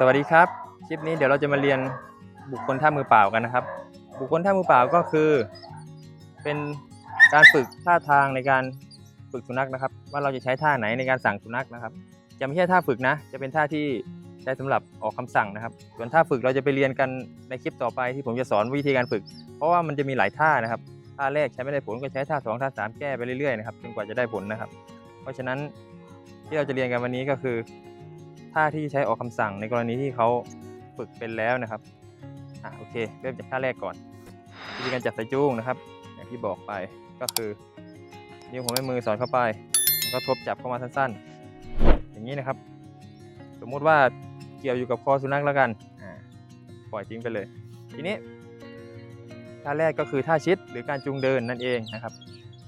สวัสดีครับ คลิปนี้เดี๋ยวเราจะมาเรียนบุคคลท่ามือเปล่ากันนะครับ บุคคลท่ามือเปล่าก็คือ เป็นการฝึกท่าทางในการฝึกสุนัขนะครับ ว่าเราจะใช้ท่าไหนในการสั่งสุนัขนะครับ จะไม่ใช่ท่าฝึกนะ จะเป็นท่าที่ใช้สำหรับออกคำสั่งนะครับ ส่วนท่าฝึกเราจะไปเรียนกันในคลิปต่อไปที่ผมจะสอนวิธีการฝึก เพราะว่ามันจะมีหลายท่านะครับท่าแรกใช้ไม่ได้ผลก็ใช้ท่าสองท่าสามแก้ไปเรื่อยๆนะครับจนกว่าจะได้ผลนะครับ เพราะฉะนั้นที่เราจะเรียนกันวันนี้ก็คือ ท่าที่ใช้ออกคำสั่งในกรณีที่เขาฝึกเป็นแล้วนะครับอะโอเค เริ่มจากท่าแรกก่อน วิธีการจับสายจูงนะครับ อย่างที่บอกไปก็คือนิ้วหัวแม่มือสอดเข้าไปแล้วก็ทบจับเข้ามาสั้นๆ อย่างนี้นะครับ สมมุติว่าเกี่ยวอยู่กับคอสุนัขแล้วกันปล่อยทิ้งไปเลย ทีนี้ท่าแรกก็คือท่าชิดหรือการจูงเดินนั่นเองนะครับ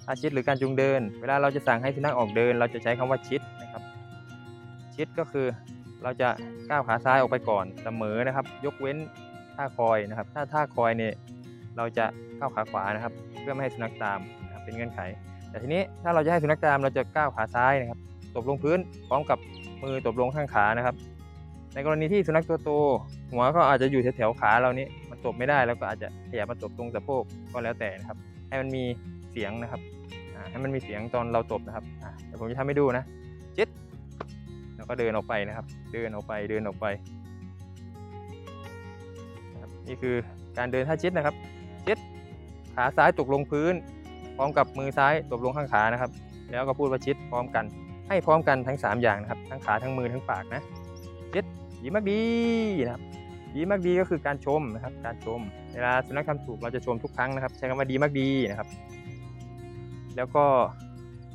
ท่าชิดหรือการจูงเดิน เวลาเราจะสั่งให้สุนัขออกเดิน เราจะใช้คำว่าชิดนะครับ ชิดก็คือ เราจะก้าวขาซ้ายออกไปก่อนเสมอนะครับ ยกเว้นท่าคอยนะครับ ถ้าท่าคอยเนี่ยเราจะก้าวขาขวานะครับ เพื่อไม่ให้สุนัขตามนะครับเป็นเงื่อนไข แต่ทีนี้ถ้าเราจะให้สุนัขตามเราจะก้าวขาซ้ายนะครับ ตบลงพื้นพร้อมกับมือตบลงข้างขานะครับ ในกรณีที่สุนัขตัวโตหัวก็อาจจะอยู่แถวๆขาเรานี้มันตบไม่ได้แล้วก็อาจจะขยับมาตบตรงสะโพกก็แล้วแต่นะครับ ให้มันมีเสียงนะครับให้มันมีเสียงตอนเราตบนะครับเดี๋ยวผมจะทำให้ดูนะ ก็เดินออกไปนะครับ เดินออกไปเดินออกไปนะครับนี่คือการเดินท่าชิดนะครับชิดขาซ้ายตกลงพื้น พร้อมกับมือซ้ายตบลงข้างขานะครับ แล้วก็พูดว่าชิดพร้อมกัน ให้พร้อมกันทั้ง 3 อย่างนะครับ ทั้งขาทั้งมือทั้งปากนะชิดยิ้มมากดีนะครับดีมากดีก็คือการชมนะครับ การชม เวลาสุนัขทำถูกเราจะชมทุกครั้งนะครับ ใช้คำว่าดีมากดีนะครับ แล้วก็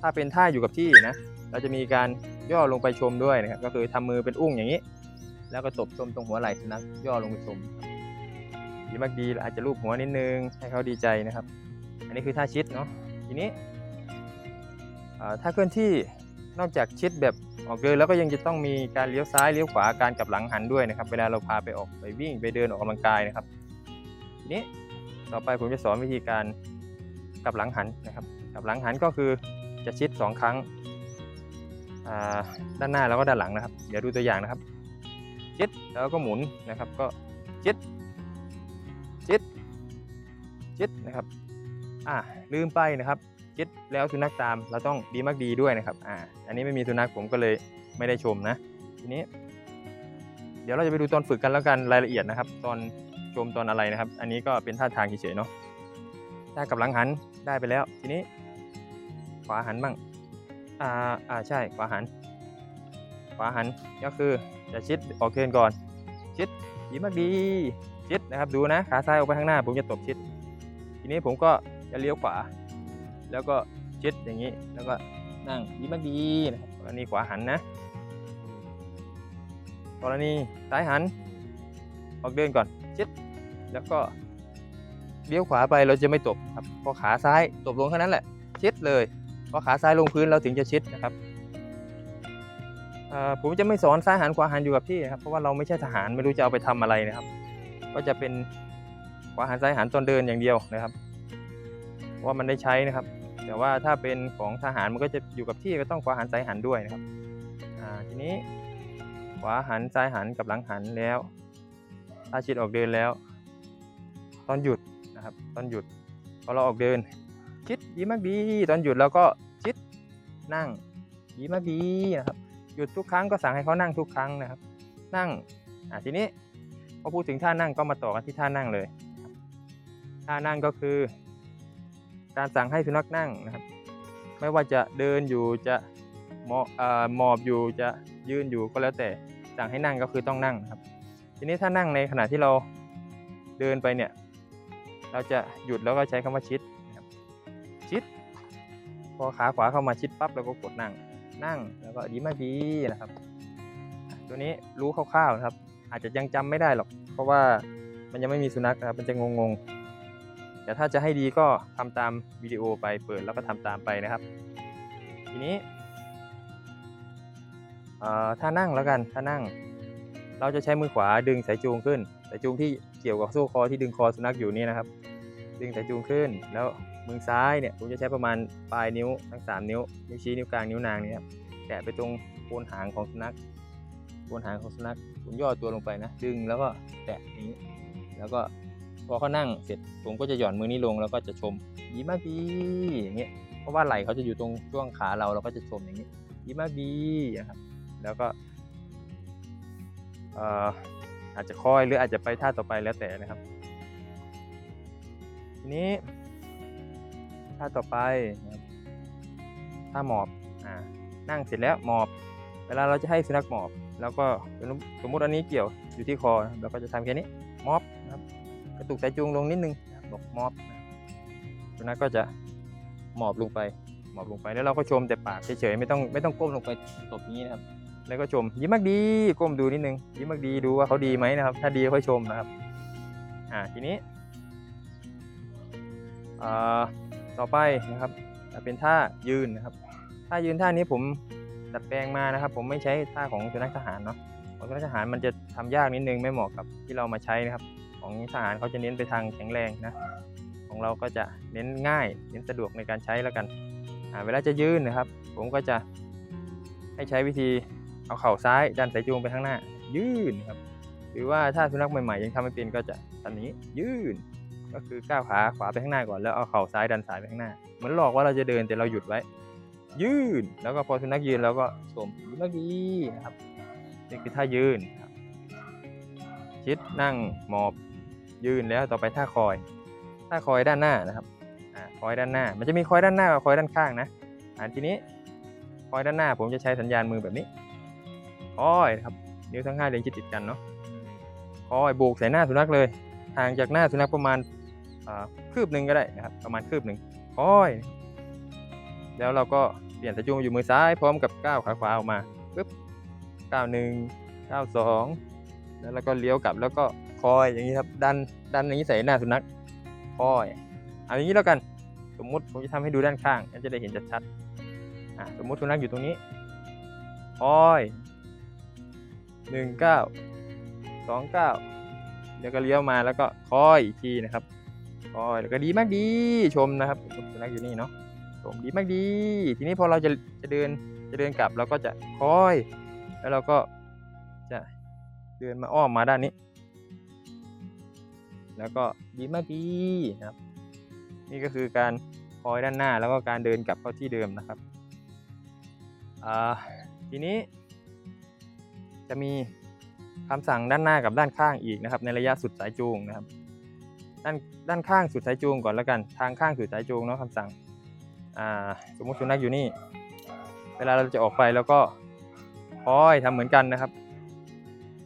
ถ้าเป็นท่าอยู่กับที่นะ เราจะมีการ ย่อลงไปชมด้วยนะครับ ก็คือทำมือเป็นอุ้งอย่างนี้ แล้วก็ตบชมตรงหัวไหล่สุนัขย่อลงไปชมดีมากดีอาจจะลูบหัวนิดนึงให้เขาดีใจนะครับ อันนี้คือท่าชิดเนาะทีนี้ถ้าเคลื่อนที่นอกจากชิดแบบออกเดินแล้วก็ยังจะต้องมีการเลี้ยวซ้ายเลี้ยวขวาการกลับหลังหันด้วยนะครับ เวลาเราพาไปออกไปวิ่งไปเดินออกกำลังกายนะครับทีนี้ต่อไปผมจะสอนวิธีการกลับหลังหันนะครับกลับหลังหันก็คือจะชิดสองครั้ง ด้านหน้าแล้วก็ด้านหลังนะครับ เดี๋ยวดูตัวอย่างนะครับจิดแล้วก็หมุนนะครับ ก็จิดจิดจิดนะครับอ่าลืมไปนะครับจิดแล้วสุนัขตามเราต้องดีมากดีด้วยนะครับอ่าอันนี้ไม่มีสุนัขผมก็เลยไม่ได้ชมนะทีนี้ เดี๋ยวเราจะไปดูตอนฝึกกันแล้วกันรายละเอียดนะครับ ตอนชมตอนอะไรนะครับ อันนี้ก็เป็นท่าทางเฉยๆเนาะถ้ากับหลังหันได้ไปแล้ว ทีนี้ ขวาหันบ้าง อ่าอ่าใช่ขวาหัน ขวาหันก็คือจะชิดออกเทินก่อน ชิดดีมากดีชิดนะครับดูนะขาซ้ายออกไปข้างหน้า ผมจะตบชิด ทีนี้ผมก็จะเลี้ยวขวา แล้วก็ชิดอย่างนี้แล้วก็นั่งดีมากดีนะครับกรณีขวาหันนะกรณีซ้ายหัน ออกเดินก่อนชิดแล้วก็เลี้ยวขวาไปเราจะไม่ตบครับพอขาซ้ายตบลงแค่นั้นแหละชิดเลย พอขาซ้ายลงพื้นเราถึงจะชิดนะครับผมจะไม่สอนซ้ายหันขวาหันอยู่กับที่ครับเพราะว่าเราไม่ใช่ทหารไม่รู้จะเอาไปทำอะไรนะครับ ก็จะเป็นขวาหันซ้ายหันตอนเดินอย่างเดียวนะครับว่ามันได้ใช้นะครับ แต่ว่าถ้าเป็นของทหารมันก็จะอยู่กับที่ก็ต้องขวาหันซ้ายหันด้วยนะครับทีนี้ขวาหันซ้ายหันกับหลังหันแล้วถ้าชิดออกเดินแล้ว ตอนหยุดนะครับ ตอนหยุดพอเราออกเดินชิดยิ้มมากดีตอนหยุดเราก็ นั่งยิ้มากดีนะครับหยุดทุกครั้งก็สั่งให้เขานั่งทุกครั้งนะครับ นั่งอะทีนี้พอพูดถึงท่านั่งก็มาต่อกันที่ท่านั่งเลยท่านั่งก็คือ การสั่งให้สุนัขนั่งนะครับ ไม่ว่าจะเดินอยู่จะหมอบเอ่อหมอบอยู่จะยืนอยู่ก็แล้วแต่สั่งให้นั่งก็คือต้องนั่งครับ ทีนี้ถ้านั่งในขณะที่เราเดินไปเนี่ย เราจะหยุดแล้วก็ใช้คำว่าชิชิด พอขาขวาเข้ามาชิดปั๊บเราก็กดนั่ง นั่งแล้วก็ดีมากดีนะครับ ตัวนี้รู้คร่าวๆนะครับ อาจจะยังจำไม่ได้หรอก เพราะว่ามันยังไม่มีสุนัขนะครับ มันจะงงๆ แต่ถ้าจะให้ดีก็ทำตามวิดีโอไปเปิดแล้วก็ทำตามไปนะครับ ทีนี้ถ้านั่งแล้วกันถ้านั่ง เราจะใช้มือขวาดึงสายจูงขึ้นสายจูงที่เกี่ยวกับโซ่คอที่ดึงคอสุนัขอยู่นี่นะครับ ดึงสายจูงขึ้นแล้ว มือซ้ายเนี่ยผมจะใช้ประมาณปลายนิ้วทั้ง 3 นิ้ว นิ้วชี้นิ้วกลางนิ้วนางเนี่ยครับแตะไปตรงโคนหางของสุนัขโคนหางของสุนัขผมย่อตัวลงไปนะ ดึงแล้วก็แตะอย่างนี้ แล้วก็พอเขานั่งเสร็จผมก็จะหย่อนมือนี้ลงแล้วก็จะชมดีมากดีอย่างเงี้ยเพราะว่าไหล่เขาจะอยู่ตรงช่วงขาเราเราก็จะชมอย่างนี้ดีมากดีนะครับ แล้วก็อาจจะคอยหรืออาจจะไปท่าต่อไปแล้วแต่นะครับ ทีนี้ ท่าต่อไปท่าหมอบอ่านั่งเสร็จแล้วหมอบ เวลาเราจะให้สุนัขหมอบ แล้วก็สมมุติอันนี้เกี่ยวอยู่ที่คอเราก็จะทำแค่นี้มอบนะครับกระตุกสายจูงลงนิดนึงบอกมอบสุนัขก็จะหมอบลงไป หมอบลงไปแล้วเราก็ชมแต่ปากเฉยๆไม่ต้องไม่ต้องก้มลงไปตบนี้นะครับ แล้วก็ชมยิ้มมากดีก้มดูนิดนึงยิ้มมากดีดูว่าเขาดีไหมนะครับ ถ้าดีค่อยชมนะครับอ่าทีนี้อ่า ต่อไปนะครับจะเป็นท่ายืนนะครับท่ายืนท่านี้ผมดัดแปลงมานะครับ ผมไม่ใช้ท่าของสุนัขทหารเนาะของสุนัขทหารมันจะทำยากนิดนึงไม่เหมาะกับที่เรามาใช้นะครับ ของทหารเขาจะเน้นไปทางแข็งแรงนะของเราก็จะเน้นง่ายเน้นสะดวกในการใช้แล้วกันเวลาจะยืนนะครับ ผมก็จะให้ใช้วิธีเอาเข่าซ้ายดันสายจูงไปข้างหน้า ยืนครับ หรือว่าถ้าสุนัขใหม่ๆยังทำไม่เป็นก็จะทำอย่านี้ยืน ก็คือก้าวขาขวาไปข้างหน้าก่อนแล้วเอาเข่าซ้ายดันซ้ายไปข้างหน้า เหมือนหลอกว่าเราจะเดินแต่เราหยุดไว้ ยืนแล้วก็พอสุนัขยืนเราก็ชมยิ้มแล้วดีนะครับนี่คือท่ายืนครับชิดนั่งหมอบยืนแล้วต่อไปท่าคอยท่าคอยด้านหน้านะครับคอยด้านหน้า มันจะมีคอยด้านหน้ากับคอยด้านข้างนะอ่าทีนี้คอยด้านหน้าผมจะใช้สัญญาณมือแบบนี้คอยครับนิ้วทั้งห้าเรียงชิดติดกันเนาะคอยโบกใส่หน้าสุนัขเลยห่างจากหน้าสุนัขประมาณ คืบหนึ่งก็ได้นะครับ ประมาณคืบหนึ่งคอยแล้วเราก็เปลี่ยนสายจูงอยู่มือซ้ายพร้อมกับก้าวขาขวาออกมาปึ๊บก้าวหนึ่งก้าวสองแล้วเราก็เลี้ยวกลับแล้วก็คอยอย่างนี้ครับดันดันอย่างนี้ใส่หน้าสุนัขคอยเอาอย่างนี้แล้วกันสมมุติผมจะทำให้ดูด้านข้างจะได้เห็นชัดๆอะสมมุติสุนัขอยู่ตรงนี้คอยหนึ่งเก้าสองเก้าแล้วก็เลี้ยวมาแล้วก็คอยอีกทีนะครับ คอยแล้วก็ดีมากดีชมนะครับสมมุติสุนัขอยู่นี่เนาะชมดีมากดี ทีนี้พอเราจะจะเดินจะเดินกลับเราก็จะคอย แล้วเราก็จะเดินมาอ้อมมาด้านนี้ แล้วก็ดีมากดีนะครับ นี่ก็คือการคอยด้านหน้าแล้วก็การเดินกลับเข้าที่เดิมนะครับอ่าทีนี้ จะมีคำสั่งด้านหน้ากับด้านข้างอีกนะครับ ในระยะสุดสายจูงนะครับ ด้านด้านข้างสุดสายจูงก่อนแล้วกัน ทางข้างสุดสายจูงเนาะคำสั่งอ่าสมมติสุนัขอยู่นี่ เวลาเราจะออกไปแล้วก็คอยทำเหมือนกันนะครับ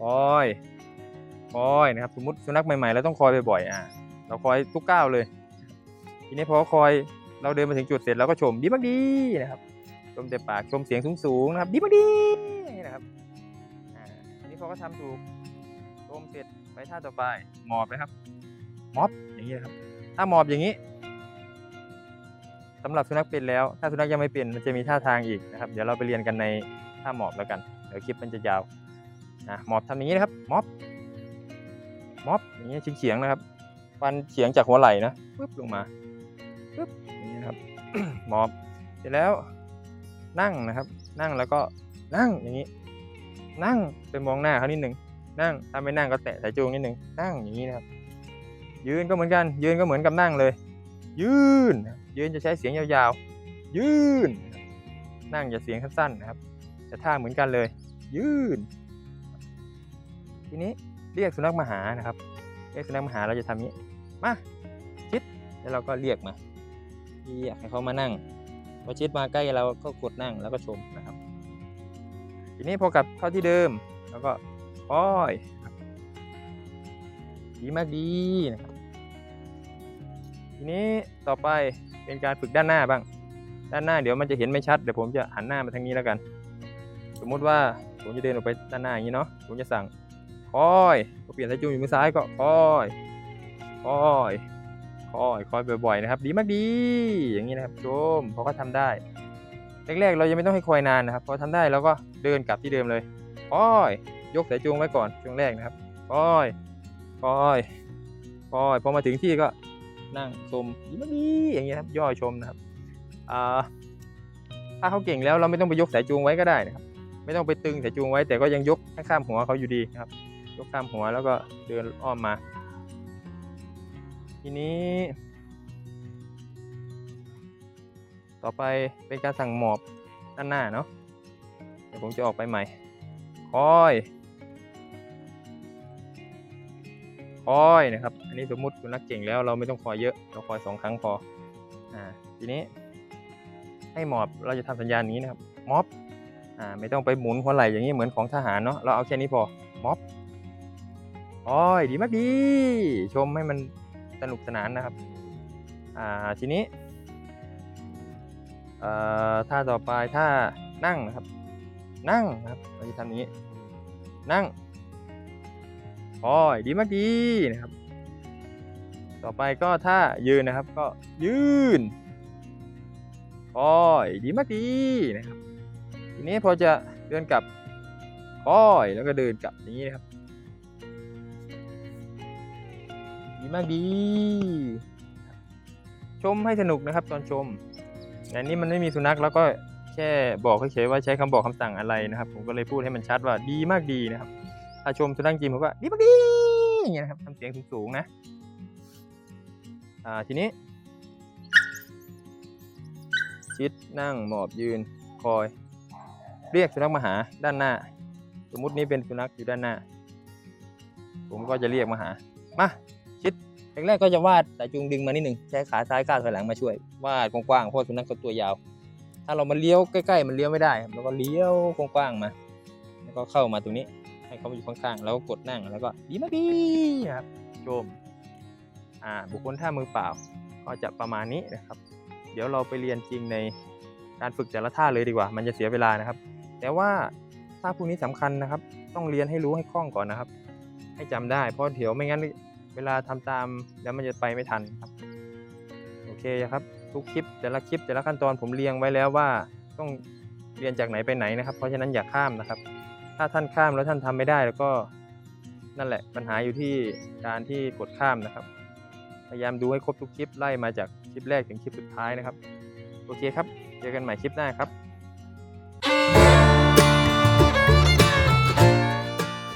คอยคอยนะครับ สมมติสุนัขใหม่ๆเราต้องคอยบ่อยๆอ่าเราคอยทุกก้าวเลย ทีนี้พอคอยเราเดินมาถึงจุดเสร็จเราก็ชมดีมากดีนะครับชมแต่ปากชมเสียงสูงๆนะครับ ดีมากดีนะครับอ่าทีนี้พอเขาทำถูกชมเสร็จไปท่าต่อไปหมอบนะครับ อบอย่างนี้นะครับ ถ้าหมอบอย่างนี้สำหรับสุนัขเป็นแล้ว ถ้าสุนัขยังไม่เป็นมันจะมีท่าทางอีกนะครับ เดี๋ยวเราไปเรียนกันในท่าหมอบแล้วกัน เดี๋ยวคลิปมันจะยาวนะหมอบทำอย่างนี้นะครับมอบมอบอย่างนี้เฉียงๆนะครับฟันเฉียงจากหัวไหล่นะปึ๊บลงมาปึ๊บอย่างนี้นะครับหมอบเสร็จแล้วนั่งนะครับ นั่งแล้วก็นั่งอย่างนี้ นั่งไปมองหน้าเขานิดหนึ่งนั่งถ้าไม่นั่งก็แตะสายจูงนิดหนึ่งนั่งอย่างนี้นะครับ ยืนก็เหมือนกัน ยืนก็เหมือนกับนั่งเลย ยืน ยืนจะใช้เสียงยาวๆ ยืน นั่งจะเสียงสั้นๆนะครับแต่ท่าเหมือนกันเลย ยืน ทีนี้เรียกสุนัขมาหานะครับ เรียกสุนัขมาหาเราจะทำนี้ มาชิด แล้วเราก็เรียกมา เรียกให้เขามานั่ง พอชิดมาใกล้เราก็กดนั่งแล้วก็ชมนะครับ ทีนี้พอกลับเข้าที่เดิม แล้วก็ปล่อยดีมากดีนะครับ ทีนี้ต่อไปเป็นการฝึกด้านหน้าบ้าง ด้านหน้าเดี๋ยวมันจะเห็นไม่ชัดเดี๋ยวผมจะหันหน้ามาทางนี้แล้วกัน สมมุติว่าผมจะเดินออกไปด้านหน้าอย่างนี้เนาะผมจะสั่งคอยพอเปลี่ยนสายจูงอยู่มือซ้ายก็คอยคอยคอยคอยบ่อยๆนะครับ ดีมากดีอย่างนี้นะครับชมพอเขาทำได้แรกๆเรายังไม่ต้องให้คอยนานนะครับพอทำได้เราก็เดินกลับที่เดิมเลยคอยยกสายจูงไว้ก่อนช่วงแรกนะครับคอยคอยคอยพอมาถึงที่ก็ นั่งชมดีมากดีอย่างเงี้ยครับย่อชมนะครับอ่าถ้าเขาเก่งแล้วเราไม่ต้องไปยกสายจูงไว้ก็ได้นะครับ ไม่ต้องไปตึงสายจูงไว้แต่ก็ยังยกข้ามหัวเขาอยู่ดีนะครับ ยกข้ามหัวแล้วก็เดินอ้อมมา ทีนี้ ต่อไปเป็นการสั่งหมอบด้านหน้าเนาะเดี๋ยวผมจะออกไปใหม่คอย อย นะครับ อันนี้สมมุติสุนัขเก่งแล้วเราไม่ต้องคอยเยอะ เราคอยสองครั้งพอ อ่า ทีนี้ ให้หมอบ เราจะทำสัญญาณนี้นะครับ ม็อบ อ่า ไม่ต้องไปหมุนหัวไหล่อย่างนี้เหมือนของทหารเนาะ เราเอาแค่นี้พอ ม็อบคอย ดีมากดี ชมให้มันสนุกสนานนะครับ อ่า ทีนี้ เอ่อ ท่าต่อไปท่านั่งนะครับ นั่งครับ เราจะทำนี้ นั่ง โอ้ยดีมากดีนะครับ ต่อไปก็ท่ายืนนะครับก็ยืนโอ้ยดีมากดีนะครับ ทีนี้พอจะเดินกลับก้อยแล้วก็เดินกลับอย่างนี้นะครับ ดีมากดี ชมให้สนุกนะครับตอนชมอันนี้มันไม่มีสุนัขแล้วก็แค่บอกเฉยๆว่าใช้คำบอกคำสั่งอะไรนะครับ ผมก็เลยพูดให้มันชัดว่าดีมากดีนะครับาชมสุนัขจริงผมก็ดีมากดีอย่างเงี้ยนะครับทำเสียงสูงๆนะ อ่าทีนี้ ชิดนั่งหมอบยืนคอย เรียกสุนัขมาหาด้านหน้า สมมุตินี้เป็นสุนัขอยู่ด้านหน้า ผมก็จะเรียกมาหา มาชิดแรกๆก็จะวาดสายจูงดึงมานิดหนึ่งใช้ขาซ้ายก้าวถอยหลังมาช่วย วาดกว้างๆเพราะสุนัขเขาตัวยาว ถ้าเรามาเลี้ยวใกล้ๆ มันเลี้ยวไม่ได้ แล้วก็เลี้ยวกว้างๆมา แล้วก็เข้ามาตรงนี้ ให้เขามาอยู่ข้างๆแล้วกดนั่งแล้วก็ดีมากดีครับชมอ่าบุคคลท่ามือเปล่า ก็จะประมาณนี้นะครับ เดี๋ยวเราไปเรียนจริงในการฝึกแต่ละท่าเลยดีกว่า มันจะเสียเวลานะครับ แต่ว่าท่าพวกนี้สำคัญนะครับ ต้องเรียนให้รู้ให้คล่องก่อนนะครับ ให้จำได้ เพราะเดี๋ยวไม่งั้นเวลาทำตามแล้วมันจะไปไม่ทันครับโอเคครับ ทุกคลิปแต่ละคลิปแต่ละขั้นตอนผมเรียงไว้แล้วว่าต้องเรียนจากไหนไปไหนนะครับ เพราะฉะนั้นอย่าข้ามนะครับ ถ้าท่านข้ามแล้วท่านทำไม่ได้แล้วก็นั่นแหละปัญหาอยู่ที่การที่กดข้ามนะครับ พยายามดูให้ครบทุกคลิปไล่มาจากคลิปแรกถึงคลิปสุดท้ายนะครับ โอเคครับ เจอกันใหม่คลิปหน้าครับ